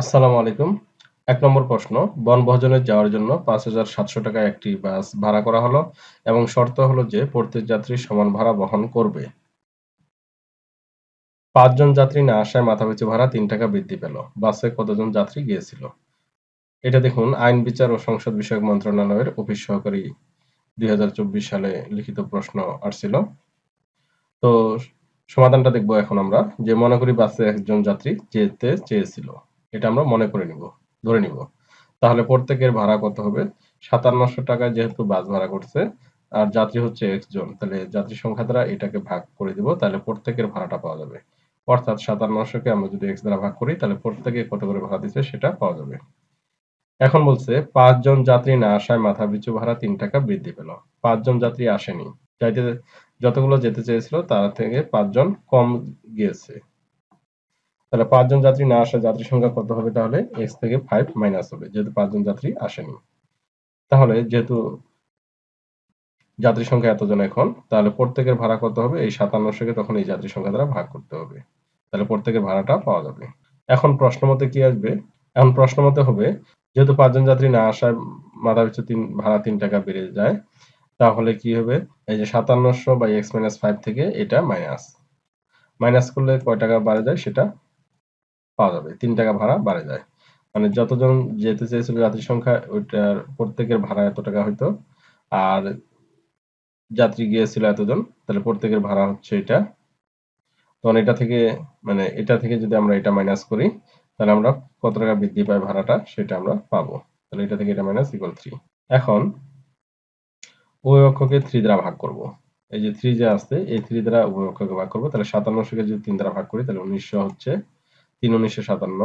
আসসালামু আলাইকুম। এক নম্বর প্রশ্ন, বনভোজনে যাওয়ার জন্য পাঁচ হাজার সাতশো টাকায় একটি বাস ভাড়া করা হলো এবং শর্ত হলো যে প্রত্যেক যাত্রী সমান ভাড়া বহন করবে। পাঁচজন যাত্রী না আসায় মাথাপিছু ভাড়া তিন টাকা বৃদ্ধি পেল। বাসে কতজন যাত্রী গিয়েছিল? এটা দেখুন আইন, বিচার ও সংসদ বিষয়ক মন্ত্রণালয়ের অফিস সহকারী দুই হাজার চব্বিশ সালে লিখিত প্রশ্ন আসছিল। তো সমাধানটা দেখব এখন আমরা। যে মনে করি বাসে একজন যাত্রী যেতে চেয়েছিল। এটা আমরা মনে করে নিব, ধরে নিব। তাহলে প্রত্যেকের ভাড়া কত হবে? সাতান্নশো টাকা যেহেতু বাস ভাড়া করছে, আর যাত্রী হচ্ছে এক্স জন, তাহলে যাত্রী সংখ্যা দ্বারা এটাকে ভাগ করে দিব, তাহলে প্রত্যেকের ভাড়াটা পাওয়া যাবে। অর্থাৎ সাতান্নশোকে আমরা যদি এক্স দ্বারা ভাগ করি, তাহলে প্রত্যেকে কত করে ভাড়া দিচ্ছে সেটা পাওয়া যাবে। এখন বলছে, পাঁচজন যাত্রী না আসায় মাথা পিছু ভাড়া তিন টাকা বৃদ্ধি পেল। পাঁচজন যাত্রী আসেনি। যাইতে যতগুলো যেতে চেয়েছিল, তার থেকে পাঁচজন কম গিয়েছে। তাহলে পাঁচজন যাত্রী না আসা যাত্রী সংখ্যা কত হবে? তাহলে এক্স থেকে ফাইভ মাইনাস হবে, যেহেতু পাঁচজন যাত্রী আসেনি। তাহলে যেহেতু যাত্রী সংখ্যা এতজন এখন, তাহলে প্রত্যেকের ভাড়া কত হবে? এই সাতান্নশোকে তখন এই যাত্রী সংখ্যা দ্বারা ভাগ করতে হবে। তাহলে প্রত্যেকের ভাড়াটা পাওয়া যাবে। এখন প্রশ্ন মতে কি আসবে? এখন প্রশ্ন মতে হবে, যেহেতু পাঁচজন যাত্রী না আসায় মাথা পিছু তিন, ভাড়া তিন টাকা বেড়ে যায়, তাহলে কি হবে? এই যে সাতান্নশো বা এক্স মাইনাস ফাইভ থেকে এটা মাইনাস মাইনাস করলে কয় টাকা বাড়ে যায়? সেটা পাওয়া যাবে, তিন টাকা ভাড়া বাড়ে যায়। মানে যতজন যেতে চেয়েছিল যাত্রী সংখ্যা, ওইটার প্রত্যেকের ভাড়া এত টাকা হইতো। আর যাত্রী গিয়েছিল এতজন, তাহলে প্রত্যেকের ভাড়া হচ্ছে এটা। তখন এটা থেকে মানে এটা থেকে যদি আমরা এটা মাইনাস করি, তাহলে আমরা কত টাকা বৃদ্ধি পাই ভাড়াটা, সেটা আমরা পাবো। তাহলে এটা থেকে এটা মাইনাস ইকুয়াল থ্রি এখন ওই অক্ষকে থ্রি দ্বারা ভাগ করব। এই যে থ্রি যে আসছে, এই থ্রি দ্বারা উভয় অক্ষকে ভাগ করব, তাহলে সাতান্নশোকে যদি তিন দ্বারা ভাগ করি, তাহলে উনিশশো হচ্ছে তিন উনিশশো সাতান্ন,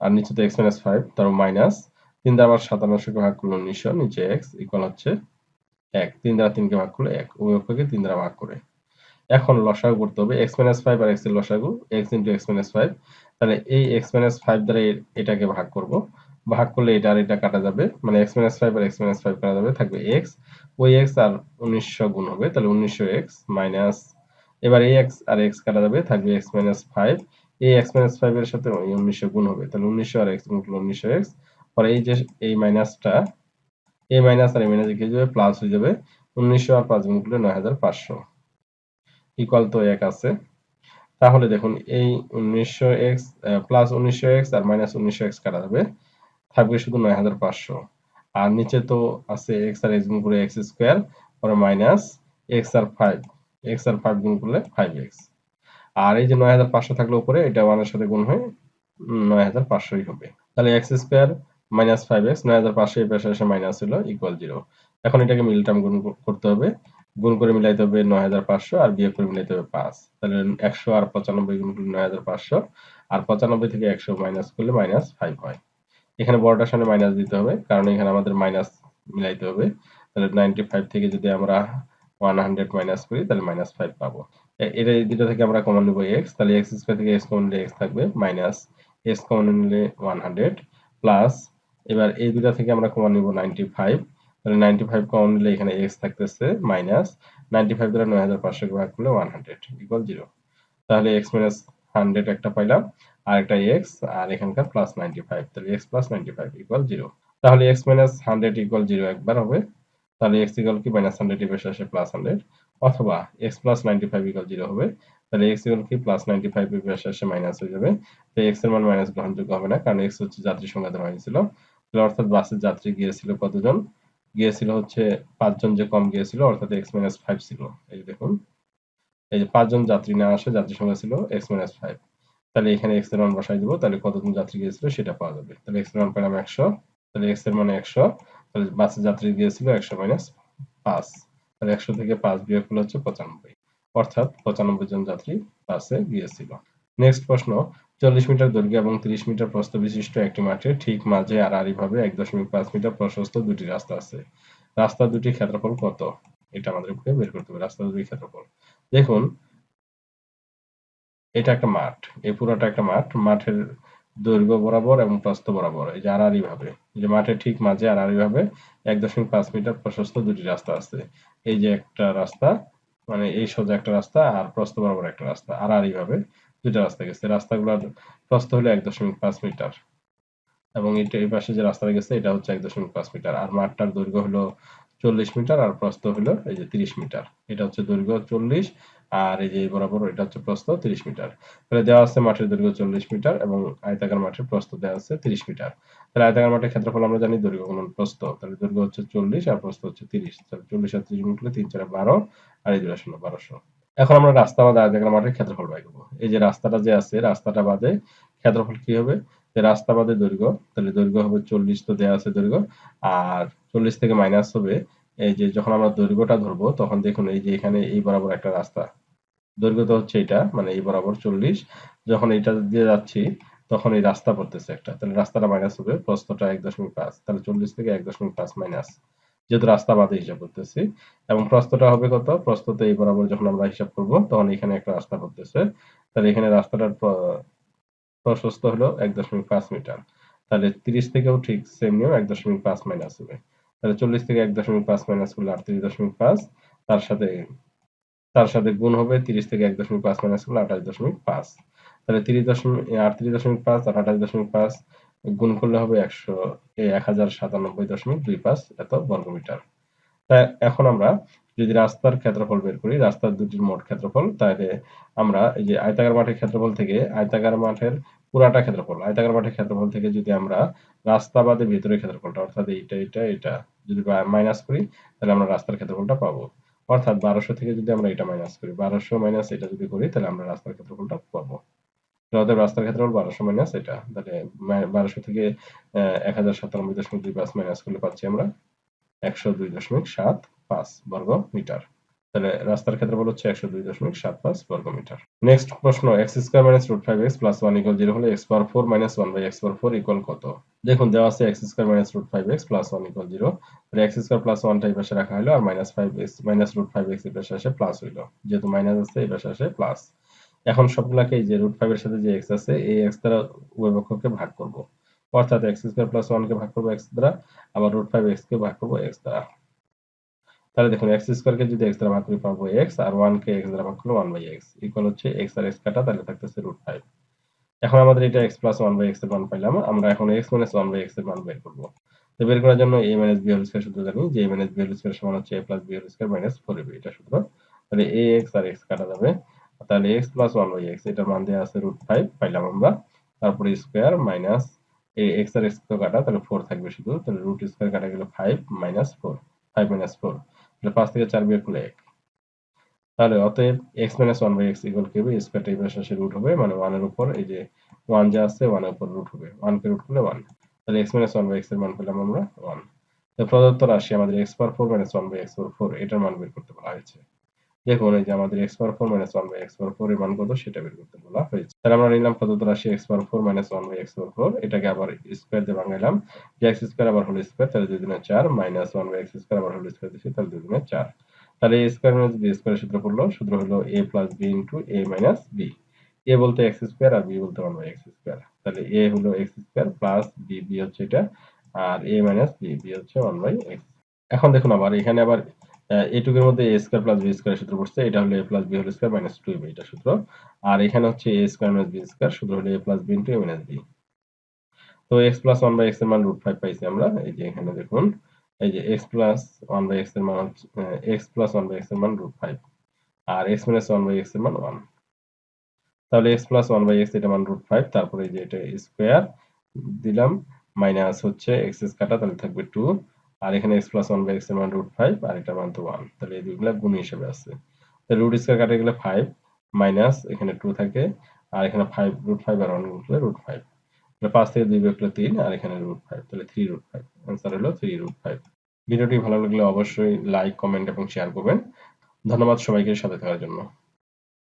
আর নিচে এক্স মাইনাস ফাইভ তার মাইনাস তিন দ্বারা আবার সাতান্নশোকে ভাগ করলে উনিশশো, নিচে এক্স ইকুয়াল হচ্ছে এক। তিন দ্বারা তিনকে ভাগ করলে এক। অক্ষকে তিন দ্বারা ভাগ করে। এখন লসাগু করতে হবে। এক্স মাইনাস ফাইভ আর এক্সের লসাগু। X into X minus five তাহলে এই এক্স মাইনাস ফাইভ দ্বারা এটাকে ভাগ করব। ভাগ করলে এটা আর এটা কাটা যাবে। মানে এক্স মাইনাস ফাইভ আর এক্স মাইনাস ফাইভ কাটা যাবে, থাকবে এক্স ওই এক্স আর উনিশশো গুণ হবে। তাহলে উনিশশো এক্স মাইনাস এবার এই এক্স আর এক্স কাটা যাবে, থাকবে এক্স মাইনাস ফাইভ এই এক্স মাইনাস ফাইভ এর সাথে উনিশশো গুণ হবে। তাহলে উনিশশো আর এক্স গুণ উনিশশো এক্স পরে এই যে, এই মাইনাসটা এই মাইনাস আর এই মাইনাস কি যাবে? প্লাস হয়ে যাবে। উনিশশো আর পাঁচ গুণ করলে নয় হাজার পাঁচশো। ইকুয়াল তো এক আছে। তাহলে দেখুন, এই উনিশশো এক্স প্লাস উনিশশো এক্স আর মাইনাস উনিশশো এক্স কাটা যাবে। থাকবে শুধু নয় হাজার পাঁচশো। আর নিচে তো আছে এক্স আর এক্স গুণ করে এক্স স্কোয়ার পরে মাইনাস এক্স আর ফাইভ এক্স আর ফাইভ গুণ করলে ফাইভ এক্স আর এই যে নয় হাজার পাঁচশো থাকলে উপরে, এটা ওয়ানের সাথে গুণ হয়ে নয় হাজার পাঁচশোই হবে। তাহলে X square minus five X নয় হাজার পাঁচশো এই পাশে এসে মাইনাস হলো ইকুয়াল জিরো এখন এটাকে মিল টার্ম গুণ করতে হবে। গুণ করে মিলাইতে হবে নয় হাজার পাঁচশো আর বিয়োগ করে মিলাইতে হবে পাঁচ। তাহলে একশো আর পঁচানব্বই গুণ করলে নয় হাজার পাঁচশো আর পঁচানব্বই থেকে একশো মাইনাস করলে মাইনাস ফাইভ হয়। এখানে বড়টার সামনে মাইনাস দিতে হবে, কারণ এখানে আমাদের মাইনাস মিলাইতে হবে। তাহলে নাইনটি ফাইভ থেকে যদি আমরা ওয়ান হান্ড্রেড মাইনাস করি, তাহলে মাইনাস ফাইভ পাবো। এটা, দুটো থেকে আমরা কমন নিব এক্স তাহলে এক্স থেকে কমন নিলে থাকবে মাইনাস এক্স কমন নিলে ওয়ান হান্ড্রেড প্লাস এবার এই দুটা থেকে আমরা কমন নিব নাইনটি ফাইভ তাহলে নাইনটি ফাইভ কমন নিলে এখানে এক্স থাকতেছে মাইনাস নাইনটি ফাইভ দ্বারা নয় হাজার পাঁচশো ভাগ করলে ওয়ান হান্ড্রেড ইকুয়াল জিরো তাহলে এক্স মাইনাস হান্ড্রেড একটা পাইলাম, আর একটা এক্স আর এখানকার প্লাস নাইনটি ফাইভ তাহলে X plus ninety five equal zero তাহলে X minus hundred equal zero একবার হবে, তাহলে এক্স ইকুয়াল কি? মাইনাস হান্ড্রেড এর আসে প্লাস হান্ড্রেড অথবা X plus ninety five equal zero হবে, তাহলে এক্স ইকুয়াল কি? প্লাস নাইনটি ফাইভ এর পাশে আসে মাইনাস হয়ে যাবে। তো এক্সের মান মাইনাস গ্রহণযোগ্য হবে না, কারণ এক্স হচ্ছে যাত্রী সংখ্যা দেওয়া হয়েছিল। তাহলে অর্থাৎ বাসের যাত্রী গিয়েছিল কতজন? গিয়েছিল হচ্ছে পাঁচজন যে কম গিয়েছিল, অর্থাৎ এক্স মাইনাস ফাইভ ছিল। এই যে দেখুন, এই যে পাঁচজন যাত্রী না আসে যাত্রী সংখ্যা ছিল এক্স মাইনাস ফাইভ তাহলে এখানে এক্সের মান বসাই দিব, তাহলে কতজন যাত্রী গিয়েছিল সেটা পাওয়া যাবে। তাহলে এক্সের মান পেলাম একশো, তাহলে এক্সের মানে একশো, তাহলে বাসের যাত্রী গিয়েছিল একশো মাইনাস পাঁচ। তাহলে একশো থেকে পাঁচ বিয়োগ করলে হচ্ছে পঁচানব্বই। অর্থাৎ পঁচানব্বই জন যাত্রী বাসে গিয়েছিল। নেক্সট প্রশ্ন, চল্লিশ মিটার দৈর্ঘ্য এবং তিরিশ মিটার প্রস্থ বিশিষ্ট একটি মাঠে ঠিক মাঝে আড়াআড়ি ভাবে এক দশমিক পাঁচ মিটার প্রশস্ত দুটি রাস্তা আছে। রাস্তা দুটি ক্ষেত্রফল কত? এটা আমাদেরকে বের করতে হবে, রাস্তা দুটি ক্ষেত্রফল। দেখুন, এটা একটা মাঠ, এই পুরোটা একটা মাঠ, মাঠের দৈর্ঘ্য বরাবর এবং প্রস্থ বরাবর, এই যে আড়াআড়ি ভাবে। যে মাঠের ঠিক মাঝে আড়াআড়ি ভাবে এক দশমিক পাঁচ মিটার প্রশস্ত দুটি রাস্তা আছে। এই যে একটা রাস্তা মানে এই সোজা একটা রাস্তা আর প্রস্থ বরাবর একটা রাস্তা, আড়াআড়ি ভাবে দুইটা রাস্তা গেছে। রাস্তাগুলোর প্রস্থ হলো এক দশমিক পাঁচ মিটার এবং এটা এই পাশে যে রাস্তাটা গেছে, এটা হচ্ছে এক দশমিক পাঁচ মিটার। আর মাঠটার দৈর্ঘ্য হলো চল্লিশ মিটার আর প্রস্থ হলো এই যে তিরিশ মিটার। এটা হচ্ছে দৈর্ঘ্য চল্লিশ আর এই যে বরাবর এটা হচ্ছে প্রস্থ তিরিশ মিটার। তাহলে দেওয়া আছে মাঠের দৈর্ঘ্য চল্লিশ মিটার এবং আয়তাকার মাঠের প্রস্থ দেওয়া আছে তিরিশ মিটার। তাহলে আয়তাকার মাঠের ক্ষেত্রফল আমরা জানি দৈর্ঘ্য গুণন প্রস্থ। তাহলে দৈর্ঘ্য হচ্ছে চল্লিশ আর প্রস্থ হচ্ছে তিরিশ। তাহলে চল্লিশ আর তিরিশ করলে তিন চারে বারো আর এই দুটো শূন্য বারোশো। এখন আমরা রাস্তা বাদে আয়তাকার মাঠের ক্ষেত্রফল বাই করব এই যে রাস্তাটা যে আছে, রাস্তাটা বাদে ক্ষেত্রফল কি হবে? যে রাস্তা বাদে দৈর্ঘ্য, তাহলে দৈর্ঘ্য হবে চল্লিশ তো দেওয়া আছে দৈর্ঘ্য। আর চল্লিশ থেকে মাইনাস হবে, এই যে যখন আমরা দৈর্ঘ্যটা ধরবো, তখন দেখুন এই যে এখানে এই বরাবর একটা রাস্তা। দৈর্ঘ্য তো হচ্ছে এটা মানে এই বরাবর চল্লিশ। যখন এটা দিয়ে যাচ্ছি, তখন এই রাস্তা পড়তেছে একটা। তাহলে রাস্তাটা মাইনাস হবে, প্রস্থটা এক দশমিক পাঁচ। তাহলে চল্লিশ থেকে এক দশমিক পাঁচ মাইনাস যেহেতু রাস্তা বাদে হিসাব করতেছি। এবং প্রস্থটা হবে কত? প্রস্থতে এই বরাবর যখন আমরা হিসাব করব, তখন এখানে একটা রাস্তা পড়তেছে। তাহলে এখানে রাস্তাটার প্রশস্ত হলো এক দশমিক পাঁচ মিটার। তাহলে তিরিশ থেকেও ঠিক সেম নিয়ম, এক দশমিক পাঁচ মাইনাস হবে। তাহলে চল্লিশ থেকে এক দশমিক পাঁচ মাইনাস করলে আটত্রিশ দশমিক পাঁচ। তার সাথে তার সাথে গুণ হবে তিরিশ থেকে এক দশমিক পাঁচ মাইনাস করলে আঠাশ দশমিক পাঁচ। তাহলে তিরিশ দশমিক আটত্রিশ দশমিক পাঁচ আর আঠাশ দশমিক পাঁচ গুণ করলে হবে একশো এক হাজার সাতানব্বই দশমিক দুই পাঁচ এত বর্গমিটার। তাই এখন আমরা যদি রাস্তার ক্ষেত্রফল বের করি, রাস্তার দুটির মোট ক্ষেত্রফল, তাহলে আমরা এই যে আয়তাকার মাঠের ক্ষেত্রফল থেকে আয়তাকার মাঠের পুরাটা ক্ষেত্রফল, আয়তাকার মাঠের ক্ষেত্রফল থেকে যদি আমরা রাস্তা বাদে ভিতরের ক্ষেত্রফলটা, অর্থাৎ এইটা এটা এটা যদি মাইনাস করি, তাহলে আমরা রাস্তার ক্ষেত্রফলটা পাবো। অর্থাৎ বারোশো থেকে যদি আমরা এটা মাইনাস করি, বারোশো মাইনাস এটা যদি করি, তাহলে আমরা রাস্তার ক্ষেত্রফলটা পাবো। অতএব রাস্তার ক্ষেত্রফল বারোশো মাইনাস এটা। তাহলে বারোশো থেকে এক হাজার সাতানব্বই দশমিক দুই পাঁচ মাইনাস করলে পাচ্ছি আমরা একশো দুই দশমিক সাত পাঁচ বর্গ মিটার। তাহলে রাস্তার ক্ষেত্রফল হচ্ছে একশো দুই দশমিক সাত পাঁচ বর্গ মিটার। নেক্সট প্রশ্ন X square minus root five X plus one equal zero হলে X power four minus one by X power four equal কত? দেখুন, দেওয়া আছে X square minus root five X plus one equal zero X square plus ওয়ানটা এই পাশে রাখা হলো আর minus five X minus root five X এই পাশে আসে প্লাস হইল। যেহেতু মাইনাস আছে, এই পাশে আসে প্লাস এখন সবগুলাকে এই যে রুট ফাইভ এর সাথে যে এক্স আছে, এই এক্স দ্বারা উভয় পক্ষকে ভাগ করব। অর্থাৎ এক্স স্কোয়ার প্লাস ওয়ানকে ভাগ করব এক্স দ্বারা, আবার রুট ফাইভ এক্স কে ভাগ করব এক্স দ্বারা। তাহলে দেখুন এক্স স্কোয়ারকে যদি এক্স দ্বারা ভাগ করি, পাবো এক্স আর ওয়ান কে এক্স দ্বারা ভাগ করলে ওয়ান বাই এক্স ইকুয়াল হচ্ছে এক্স আর এক্স কাটা, তাহলে থাকতেছে রুট ফাইভ এখন আমাদের এটা এক্স প্লাস ওয়ান বাই এক্সের মান পাইলাম, আমরা এখন এক্স মাইনাস ওয়ান বাই এক্সের মান বের করব। তো বের করার জন্য A minus B whole square সূত্র জানি, যে A minus B whole square সমান হচ্ছে A plus B whole square minus four AB এটা সূত্র। তাহলে এ এক্স আর এক্স কাটা যাবে, তাহলে X plus one by X এটার মান দেওয়া আছে রুট ফাইভ পাইলাম আমরা। তারপরে স্কোয়ার মাইনাস এই এক্স আর এক্স তো কাটা, তাহলে ফোর থাকবে শুধু, তাহলে রুট স্কোয়ার কাটা গেলে five minus four five minus four পাঁচ থেকে চার বিয়োগ করলে এক। তাহলে অতএব X minus one by X equal কি হবে স্কোয়ারটা এই রুট হবে মানে ওয়ানের উপর, এই যে ওয়ান যা আছে ওয়ানের উপর রুট হবে। ওয়ান কে রুট করলে ওয়ান তাহলে এক্স মাইনাস ওয়ান বাই এক্সের মান পেলাম আমরা ওয়ান প্রদত্ত রাশি আমাদের X power four minus one by X power four এটার মান বের করতে বলা হয়েছে। দেখুন এই যে আমাদের X power four minus one by X power four এর মান কত সেটা বের করতে বলা হয়েছে। তাহলে আমরা নিলাম প্রদত্ত রাশি X power four minus one by X power four এটাকে আবার স্কোয়ার দিয়ে ভাঙাইলাম। যে এক্স স্কোয়ার আবার হলো স্কোয়ার তাহলে দুই দিনে চার minus one by X square আবার হলো স্কোয়ার দিচ্ছি তাহলে দুই দিনে চার। তাহলে A square minus B square সূত্র পড়ল, সূত্র হলো A plus B into A minus B A বলতে এক্স স্কোয়ার আর বি বলতে ওয়ান বাই এক্স স্কোয়ার তাহলে এ হলো X square plus B B হচ্ছে এটা, আর এ মাইনাস বি বি হচ্ছে ওয়ান বাই এক্স এখন দেখুন আবার এখানে আবার এটুকের মধ্যে A square plus B square সূত্র পড়ছে, এটা হলো A plus B whole square minus two এটা সূত্র। আর এখানে হচ্ছে A square minus B square সূত্র হলো A plus B into A minus B তো এক্স প্লাস ওয়ান বাই এক্সের মান রুট ফাইভ পাইছি আমরা, এই যে এখানে দেখুন, এই যে এক্স প্লাস ওয়ান বাই এক্সের মান হচ্ছে এক্স প্লাস ওয়ান বাই এক্সের মান রুট ফাইভ আর এক্স মাইনাস ওয়ান বাই এক্সের মান ওয়ান তাহলে X plus one by X এটা মান রুট ফাইভ তারপরে যে এটা স্কোয়ার দিলাম মাইনাস হচ্ছে এক্স এস কাটা তাহলে থাকবে টু আর এখানে X plus one by X মান রুট ফাইভ আর এটা মান তো ওয়ান তাহলে এই দুইগুলো গুণ হিসেবে আছে। তাহলে রুট স্কোয়ার কাটে গেলে ফাইভ মাইনাস এখানে টু থাকে, আর এখানে ফাইভ রুট ফাইভ আর ওয়ান গুণ রুট ফাইভ তাহলে পাঁচ থেকে দুই বিয়োগ তিন, আর এখানে রুট ফাইভ তাহলে থ্রি রুট ফাইভ অ্যান্সার হলো থ্রি রুট ফাইভ ভিডিওটি ভালো লাগলে অবশ্যই লাইক কমেন্ট এবং শেয়ার করবেন। ধন্যবাদ সবাইকে সাথে থাকার জন্য।